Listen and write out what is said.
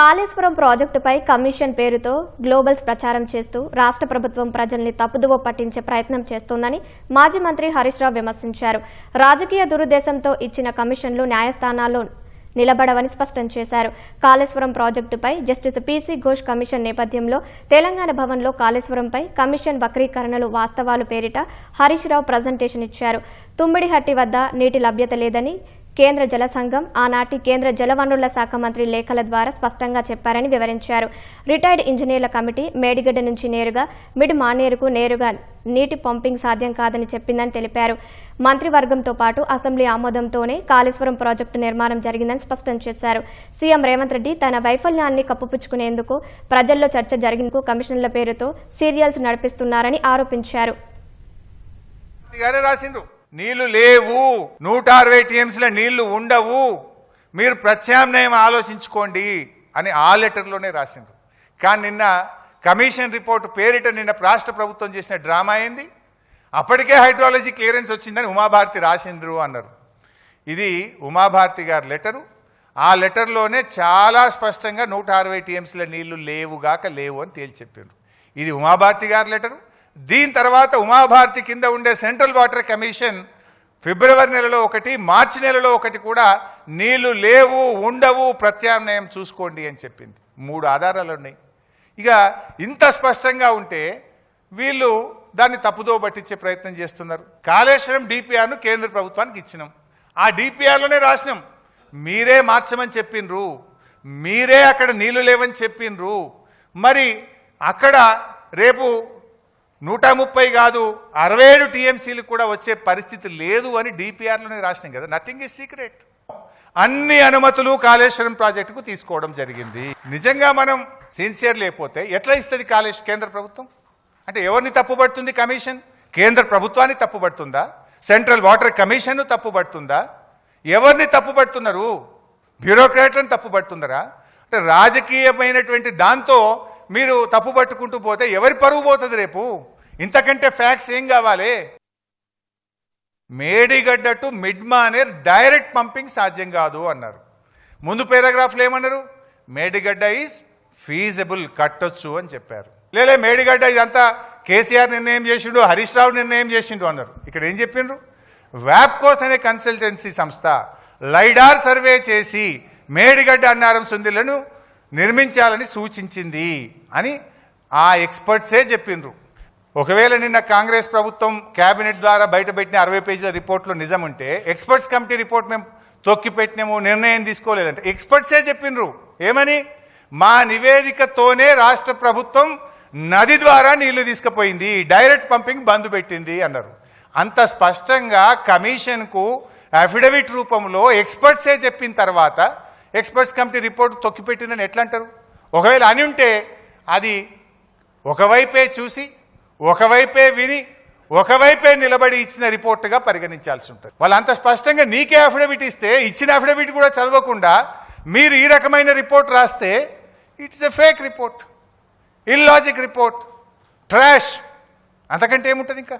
కాళేశ్వరం ప్రాజెక్టుపై కమిషన్ పేరుతో గ్లోబల్స్ ప్రచారం చేస్తూ రాష్ట్ర ప్రభుత్వం ప్రజల్ని తప్పుదువ పట్టించే ప్రయత్నం చేస్తోందని మాజీ మంత్రి హరీష్ రావు విమర్శించారు. రాజకీయ దురుద్దేశంతో ఇచ్చిన కమిషన్లు న్యాయస్థానాల్లో నిలబడవని స్పష్టం చేశారు. కాళేశ్వరం ప్రాజెక్టుపై జస్టిస్ పీసీ ఘోష్ కమిషన్ నేపథ్యంలో తెలంగాణ భవన్లో కాళేశ్వరంపై కమిషన్ వక్రీకరణలు వాస్తవాలు పేరిట హరీష్ రావు ప్రజెంటేషన్ ఇచ్చారు. తుమ్మిడిహట్టి వద్ద నీటి లభ్యత లేదని కేంద్ర జల సంఘం ఆనాటి కేంద్ర జలవనరుల శాఖ మంత్రి లేఖల ద్వారా స్పష్టంగా చెప్పారని వివరించారు. రిటైర్డ్ ఇంజనీర్ల కమిటీ మేడిగడ్డ నుంచి నేరుగా మిడ్ మానేరుకు నేరుగా నీటి పంపింగ్ సాధ్యం కాదని చెప్పిందని తెలిపారు. మంత్రివర్గంతో పాటు అసెంబ్లీ ఆమోదంతోనే కాళేశ్వరం ప్రాజెక్టు నిర్మాణం జరిగిందని స్పష్టం చేశారు. సీఎం రేవంత్ రెడ్డి తన వైఫల్యాన్ని కప్పుపుచ్చుకునేందుకు ప్రజల్లో చర్చ జరిగినందుకు కమిషన్ల పేరుతో సీరియల్స్ నడిపిస్తున్నారని ఆరోపించారు. నీళ్ళు లేవు. నూట అరవై టీఎంసీల నీళ్ళు ఉండవు. మీరు ప్రత్యామ్నాయం ఆలోచించుకోండి అని ఆ లెటర్లోనే రాసిండ్రు. కానీ నిన్న కమిషన్ రిపోర్ట్ పేరిట నిన్న రాష్ట్ర ప్రభుత్వం చేసిన డ్రామా అయింది అప్పటికే హైడ్రాలజీ క్లియరెన్స్ వచ్చిందని ఉమాభారతి రాసిండ్రు అన్నారు. ఇది ఉమాభారతి గారి లెటరు. ఆ లెటర్లోనే చాలా స్పష్టంగా నూట అరవై టీఎంసీల నీళ్ళు లేవుగాక లేవు అని తేల్చి చెప్పారు ఇది ఉమాభారతి గారి లెటరు. దీని తర్వాత ఉమాభారతి కింద ఉండే సెంట్రల్ వాటర్ కమిషన్ ఫిబ్రవరి నెలలో ఒకటి మార్చి నెలలో ఒకటి కూడా నీళ్ళు లేవు ఉండవు ప్రత్యామ్నాయం చూసుకోండి అని చెప్పింది. మూడు ఆధారాలు ఉన్నాయి. ఇక ఇంత స్పష్టంగా ఉంటే వీళ్ళు దాన్ని తప్పుదో పట్టించే ప్రయత్నం చేస్తున్నారు. కాళేశ్వరం డిపిఆర్ను కేంద్ర ప్రభుత్వానికి ఇచ్చినాం. ఆ డిపిఆర్లోనే రాసినాం. మీరే మార్చమని చెప్పిండ్రు మీరే అక్కడ నీళ్ళు లేవని చెప్పిండ్రు మరి అక్కడ రేపు నూట ముప్పై కాదు అరవై ఏడు టీఎంసీలు కూడా వచ్చే పరిస్థితి లేదు అని డిపిఆర్లోనే రాసినాం కదా. నథింగ్ ఈజ్ సీక్రెట్ అన్ని అనుమతులు కాళేశ్వరం ప్రాజెక్టుకు తీసుకోవడం జరిగింది. నిజంగా మనం సిన్సియర్ లేకపోతే ఎట్లా ఇస్తుంది కాళేశ్వర కేంద్ర ప్రభుత్వం? అంటే ఎవరిని తప్పుపడుతుంది కమిషన్? కేంద్ర ప్రభుత్వాన్ని తప్పుపడుతుందా సెంట్రల్ వాటర్ కమిషన్ తప్పుపడుతుందా ఎవరిని తప్పుపడుతున్నారు బ్యూరోక్రాట్లను తప్పుపడుతున్నారా అంటే రాజకీయమైనటువంటి దాంతో మీరు తప్పు పట్టుకుంటూ పోతే ఎవరి పరువు పోతుంది రేపు? ఇంతకంటే ఫ్యాక్ట్స్ ఏం కావాలి? Medigadda to mid Manair direct pumping సాధ్యం కాదు అన్నారు. ముందు పారాగ్రాఫ్లో ఏమన్నారు? మేడిగడ్డ ఈజ్ ఫీజబుల్ కట్టొచ్చు అని చెప్పారు. లేలే మేడిగడ్డ ఇదంతా కేసీఆర్ నిర్ణయం చేసిండు హరీష్ రావు నిర్ణయం చేసిండు అన్నారు. ఇక్కడ ఏం చెప్పిండ్రు వ్యాప్కోస్ అనే కన్సల్టెన్సీ సంస్థ లైడార్ సర్వే చేసి మేడిగడ్డ అన్నారం సుందిలను నిర్మించాలని సూచించింది అని ఆ ఎక్స్పర్ట్సే చెప్పిండ్రు. ఒకవేళ నిన్న కాంగ్రెస్ ప్రభుత్వం కేబినెట్ ద్వారా బయటపెట్టిన అరవై పేజీల రిపోర్ట్లో నిజం ఉంటే ఎక్స్పర్ట్స్ కమిటీ రిపోర్ట్ మేము తొక్కి పెట్టినాము నిర్ణయం తీసుకోలేదంటే ఎక్స్పర్ట్సే చెప్పిండ్రు. ఏమని? మా నివేదికతోనే రాష్ట్ర ప్రభుత్వం నది ద్వారా నీళ్ళు తీసుకుపోయింది డైరెక్ట్ పంపింగ్ బంద్ పెట్టింది అన్నారు. అంత స్పష్టంగా కమిషన్కు అఫిడవిట్ రూపంలో ఎక్స్పర్ట్సే చెప్పిన తర్వాత ఎక్స్పర్ట్స్ కమిటీ రిపోర్ట్ తొక్కిపెట్టిందని ఎట్లా అంటారు ఒకవేళ అని ఉంటే అది ఒకవైపే చూసి ఒకవైపే విని ఒకవైపే నిలబడి ఇచ్చిన రిపోర్టుగా పరిగణించాల్సి ఉంటుంది. వాళ్ళు అంత స్పష్టంగా నీకే అఫిడవిట్ ఇస్తే ఇచ్చిన అఫిడవిట్ కూడా చదవకుండా మీరు ఈ రకమైన రిపోర్ట్ రాస్తే it's a fake report illogic report trash అంతకంటే ఏముంటుంది ఇంకా?